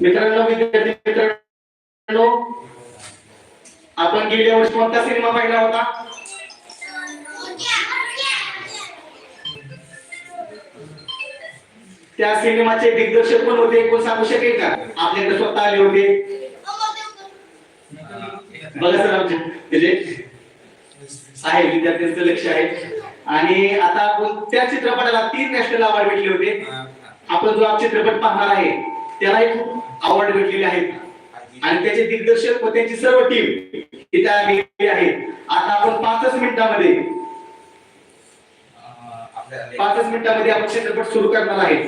मित्रांनो विद्यार्थी मित्रांनो आपण गेल्या वर्षी कोणता सिनेमा पाहिला होता? त्या सिनेमाचे दिग्दर्शक पण होते कोण सांगू शकेल का? आपल्याकडे स्वतः आले होते. बघा सर आमचे म्हणजे आहे विद्यार्थ्यांचं लक्ष आहे. आणि आता आपण त्या चित्रपटाला तीन नॅशनल अवॉर्ड भेटले होते. आपण जो आज चित्रपट पाहणार आहे त्यालाही खूप अवॉर्ड भेटलेले आहेत आणि त्याचे दिग्दर्शक व त्यांची सर्व टीम इथे आलेली आहे आता आपण पाचच मिनिटामध्ये पाचच मिनिटामध्ये आपण चित्रपट सुरू करणार आहे.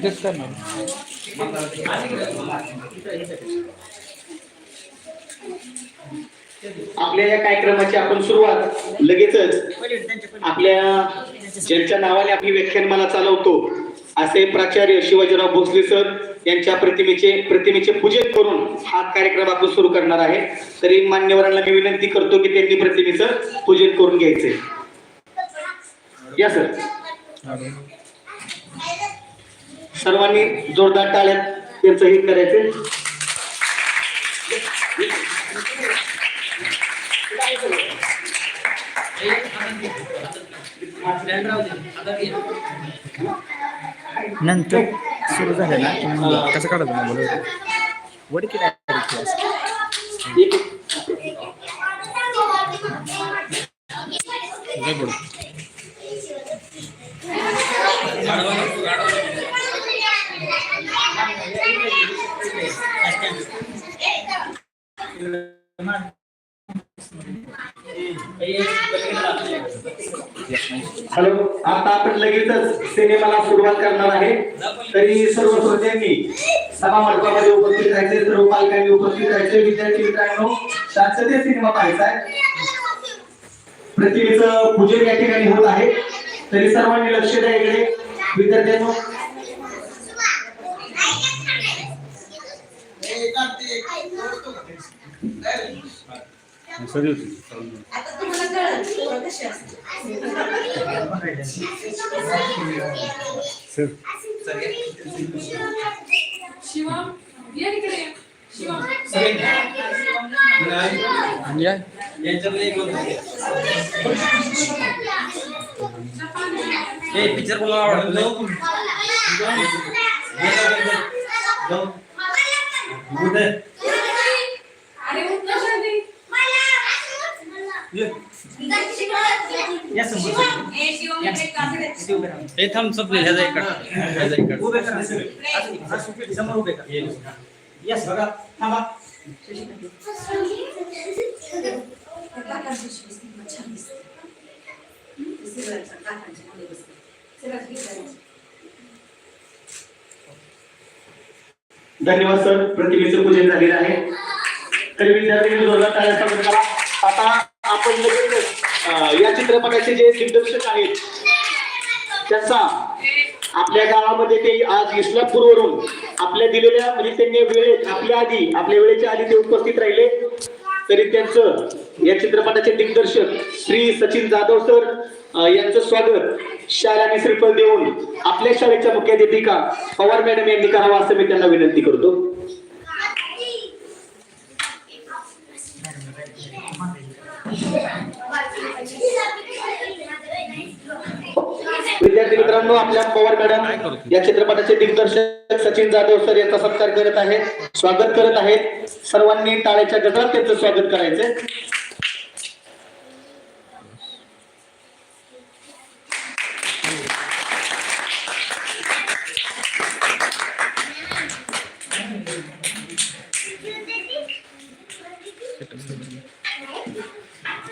तेच करणार आपल्या या कार्यक्रमाची आपण सुरुवात लगेचच आपल्या ज्यांच्या नावाने आपली व्याख्यानमाला चालवतो असे प्राचार्य शिवाजीराव भोसले सर यांच्या प्रतिमेचे प्रतिमेचे पूजन करून हा कार्यक्रम आपण सुरू करणार आहे. तरी मान्यवरांना मी विनंती करतो की त्यांनी प्रतिमेचं पूजन करून घ्यायचे. या सर. सर्वांनी जोरदार टाळ्यात त्यांचं हे करायचं. नंतर सुरू झालं ना तुम्ही कसं काढत ना बोल? वडी किती एक हॅलो आता आपण लगेचच सिनेमाला सुरुवात करणार आहे. तरी सर्व श्रोत्यांनी सभा मंडपामध्ये उपस्थित राहायचे सर्व पालकांनी उपस्थित राहायचे. विद्यार्थी मित्रांनो शासकीय सिनेमा पाहायचा आहे. प्रतिमेचं पूजन या ठिकाणी होत आहे. तरी सर्वांनी लक्ष द्या इकडे. विद्यार्थ्यांनो आता तुम्हाला कळलं पोरं कशी असतात शिवम ये इकडे शिवम आणि या पिक्चर कोणाला आवडतो अरे ए शिवम इकडे काढ हे थांब सपले ह्याचा एक काढ. ह्याचा एक काढ. समोर उभे कर. यस बघा थांबा काकांची शिवसेना छान दिसते. हं? सिगारेटच्या काकांच्या मध्ये बसते. सिगारेट घेतल्याने. धन्यवाद सर प्रतिमेचं पूजन झालेलं आहे तरी विद्यार्थ्यांनी जोरदार टाळ्या स्वागत करा आता आपण लगेच अं, या चित्रपटाचे जे दिग्दर्शक आहेत त्याचा आपल्या गावामध्ये ते आज इस्लामपूरवरून आपल्या दिलेल्या म्हणजे त्यांनी वेळेत आपल्या आधी आपल्या वेळेच्या आधी ते उपस्थित राहिले. तरी त्यांचं या चित्रपटाचे दिग्दर्शक श्री सचिन जाधव सर यांचं स्वागत शाळाने श्रीफल देऊन आपल्या शाळेच्या मुख्याध्यापिका पवार मॅडम यांनी करावं असं मी त्यांना विनंती करतो. विद्यार्थी मित्रांनो आपल्या पवार मॅडम या चित्रपटाचे दिग्दर्शक सचिन जाधव सर यांचा सत्कार करत आहेत स्वागत करत आहेत. सर्वांनी टाळ्याच्या गजरात त्यांचं स्वागत करायचं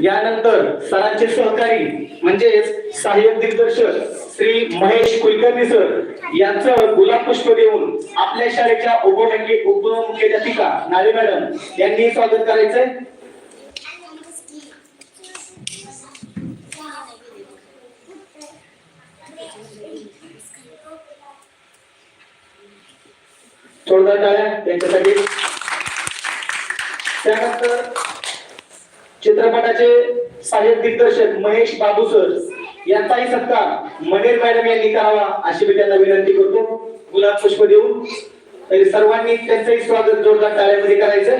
यानंतर सरांचे सहकारी म्हणजेच सहाय्यक दिग्दर्शक श्री महेश कुलकर्णी सर यांचं गुलाब पुष्प देऊन आपल्या शाळेच्या उपमुख्य उपमुख्याध्यापिका नाळे मॅडम यांनी स्वागत करायचंय. जोरदार टाळ्या त्यांच्यासाठी. त्यानंतर चित्रपटाचे सहाय्यक दिग्दर्शक महेश बाबू सर यांचाही सत्कार मनेर मॅडम यांनी करावा अशी मी त्यांना विनंती करतो. गुलाब पुष्प देऊन. तरी सर्वांनी त्यांचंही स्वागत जोरदार टाळ्यामध्ये करायचं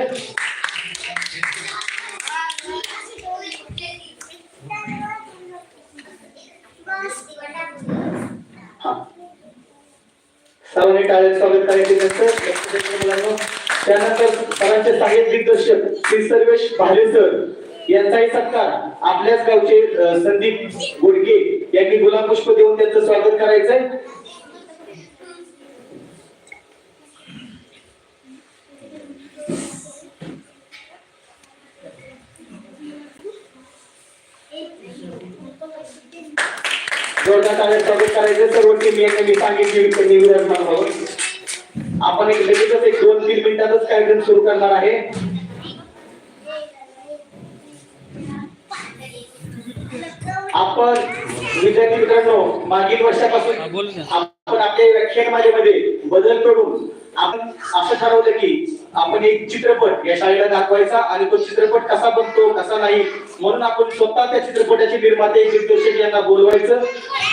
हा. सर्वांनी टाळ्यात स्वागत करायचे त्यानंतर सरांचे सहाय्यक दिग्दर्शक श्री सर्वेश भाले सर यांचाही सत्कार आपल्याच गावचे संदीप गोडके यांनी गुलाब पुष्प देऊन त्यांचं स्वागत करायचंय. स्वागत करायचं सर्व टीम यांनी सांगितले आपण एक लगेचच एक दोन तीन मिनिटातच कार्यक्रम सुरू करणार आहे. आपण विद्यार्थी मित्रांनो मागील वर्षापासून. आपण आपल्या व्याख्यानमालेमध्ये बदल करून आपण असं ठरवलं की आपण एक चित्रपट या शाळेला दाखवायचा आणि तो चित्रपट कसा बनतो कसा नाही म्हणून आपण स्वतः त्या चित्रपटाचे निर्माते दिग्दर्शक यांना बोलवायचं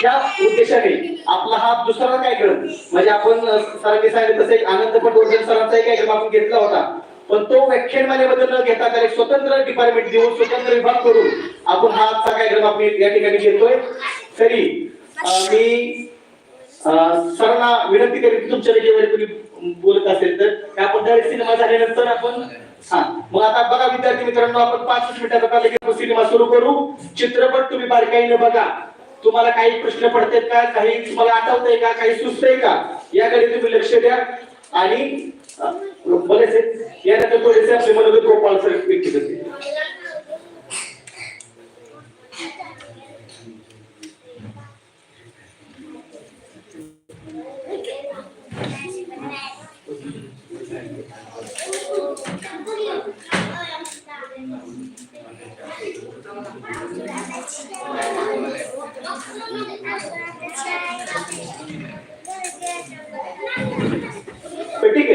त्या उद्देशाने आपला हा दुसरा कार्यक्रम म्हणजे आपण सरांनी सांगितलं तसं एक आनंदपट वर्धन सरांचा एक कार्यक्रम आपण घेतला होता पण तो व्याख्यानमालेबद्दल न घेता त्याला स्वतंत्र डिपार्टमेंट देऊन स्वतंत्र विभाग करून आपण हा आजचा कार्यक्रम आपण या ठिकाणी घेतोय. तरी मी सरांना विनंती करेन तुमच्या वेळेवर तुम्ही बोलत असेल तर आपण डायरेक्ट सिनेमा झाल्यानंतर आपण हा मग आता बघा विद्यार्थी मित्रांनो आपण पाच मिनिटाचा सिनेमा सुरू करू. चित्रपट तुम्ही बारकाईने बघा. तुम्हाला काही प्रश्न पडतात का? काही तुम्हाला आठवतंय का? काही सुचतंय का? याकडे तुम्ही लक्ष द्या. आणि বলেছে এটা তো করেছে আপনি মনে করেন গোপাল স্যার বিক্রি করতে Thank.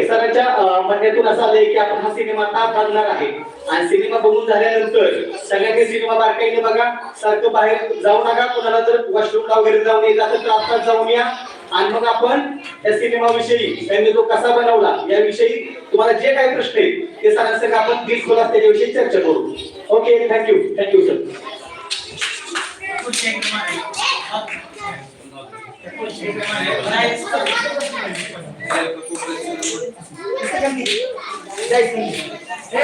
सरांच्या म्हणण्यातून असं आलंय की आपण हा सिनेमा आता बघणार आहे आणि सिनेमा बघून झाल्यानंतर सगळ्यांनी सिनेमा बारकाईने बघा सारखं बाहेर जाऊ नका कुणाला जर वॉशरूमला वगैरे जाऊन येत असेल तर आत्ताच जाऊन या आणि मग आपण त्या सिनेमाविषयी त्यांनी तो कसा बनवला याविषयी तुम्हाला जे काही प्रश्न आहेत ते सरांसंग आपण दिलखोलास त्याच्याविषयी चर्चा करू okay thank you thank you sir Jai Singh हे